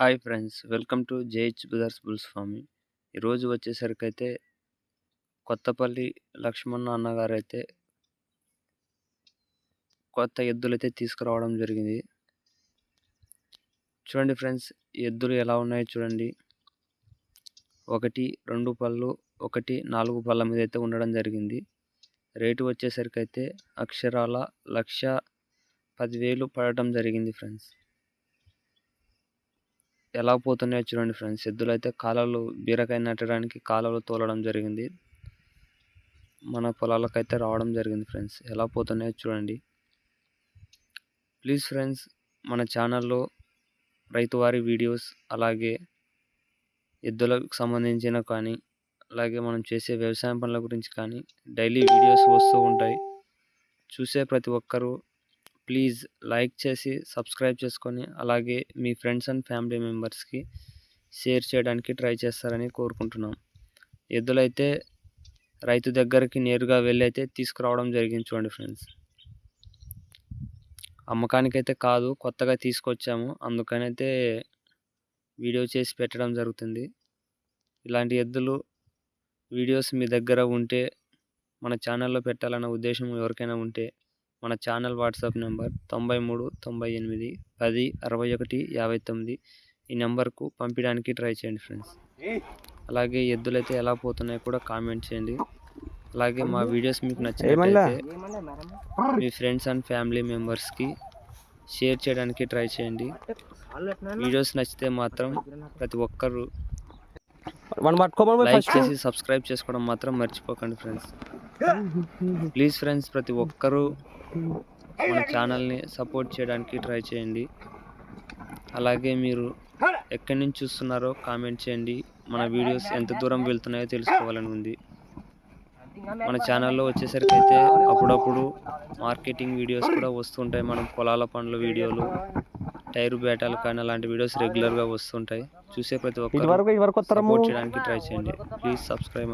Hi friends welcome to JH brothers bulls farming ఈరోజు వచ్చేసరికి అయితే కొత్తపల్లి లక్ష్మణ్ అన్నగారు అయితే కొత్త ఎద్దులు అయితే తీసుకురావడం జరిగింది. చూడండి ఫ్రెండ్స్ ఎద్దులు ఎలా ఉన్నాయో చూడండి. ఒకటి రెండు పళ్ళు ఒకటి నాలుగు పళ్ళ మీద అయితే ఉండడం జరిగింది. రేటు వచ్చేసరికి అయితే అక్షరాల లక్ష పదివేలు పడటం జరిగింది ఫ్రెండ్స్. ఎలా పోతున్నాయో చూడండి ఫ్రెండ్స్. ఎద్దులు అయితే కాలాలు బీరకాయ నాటడానికి కాలాలు తోలడం జరిగింది. మన పొలాలకైతే రావడం జరిగింది ఫ్రెండ్స్. ఎలా పోతున్నాయో చూడండి. ప్లీజ్ ఫ్రెండ్స్ మన ఛానల్లో రైతువారి వీడియోస్ అలాగే ఎద్దులకు సంబంధించిన కానీ అలాగే మనం చేసే వ్యవసాయం పనుల గురించి కానీ డైలీ వీడియోస్ వస్తూ ఉంటాయి. చూసే ప్రతి ఒక్కరూ ప్లీజ్ లైక్ చేసి సబ్స్క్రైబ్ చేసుకొని అలాగే మీ ఫ్రెండ్స్ అండ్ ఫ్యామిలీ మెంబర్స్కి షేర్ చేయడానికి ట్రై చేస్తారని కోరుకుంటున్నాం. ఎద్దులైతే రైతు దగ్గరికి నేరుగా వెళ్ళి అయితే తీసుకురావడం జరిగింది చూడండి ఫ్రెండ్స్. అమ్మకానికైతే కాదు కొత్తగా తీసుకొచ్చాము. అందుకనైతే వీడియో చేసి పెట్టడం జరుగుతుంది. ఇలాంటి ఎద్దులు వీడియోస్ మీ దగ్గర ఉంటే మన ఛానల్లో పెట్టాలన్న ఉద్దేశం ఎవరికైనా ఉంటే మన ఛానల్ వాట్సాప్ నెంబర్ తొంభై మూడు తొంభై ఎనిమిది పది అరవై ఒకటి యాభై తొమ్మిది ఈ నెంబర్కు పంపించడానికి ట్రై చేయండి ఫ్రెండ్స్. అలాగే ఎద్దులైతే ఎలా పోతున్నాయో కూడా కామెంట్ చేయండి. అలాగే మా వీడియోస్ మీకు నచ్చినట్లయితే మీ ఫ్రెండ్స్ అండ్ ఫ్యామిలీ మెంబర్స్కి షేర్ చేయడానికి ట్రై చేయండి. వీడియోస్ నచ్చితే మాత్రం ప్రతి ఒక్కరు లైక్ చేసి సబ్స్క్రైబ్ చేసుకోవడం మాత్రం మర్చిపోకండి ఫ్రెండ్స్. ప్లీజ్ ఫ్రెండ్స్ ప్రతి ఒక్కరూ మన ఛానల్ని సపోర్ట్ చేయడానికి ట్రై చేయండి. అలాగే మీరు ఎక్కడి నుంచి చూస్తున్నారో కామెంట్ చేయండి. మన వీడియోస్ ఎంత దూరం వెళ్తున్నాయో తెలుసుకోవాలని ఉంది. మన ఛానల్లో వచ్చేసరికి అయితే అప్పుడప్పుడు మార్కెటింగ్ వీడియోస్ కూడా వస్తుంటాయి. మనం పొలాల పనుల వీడియోలు టైరు బేటాలు కానీ అలాంటి వీడియోస్ రెగ్యులర్గా వస్తుంటాయి. చూసే ప్రతి ఒక్కరు సపోర్ట్ చేయడానికి ట్రై చేయండి. Please subscribe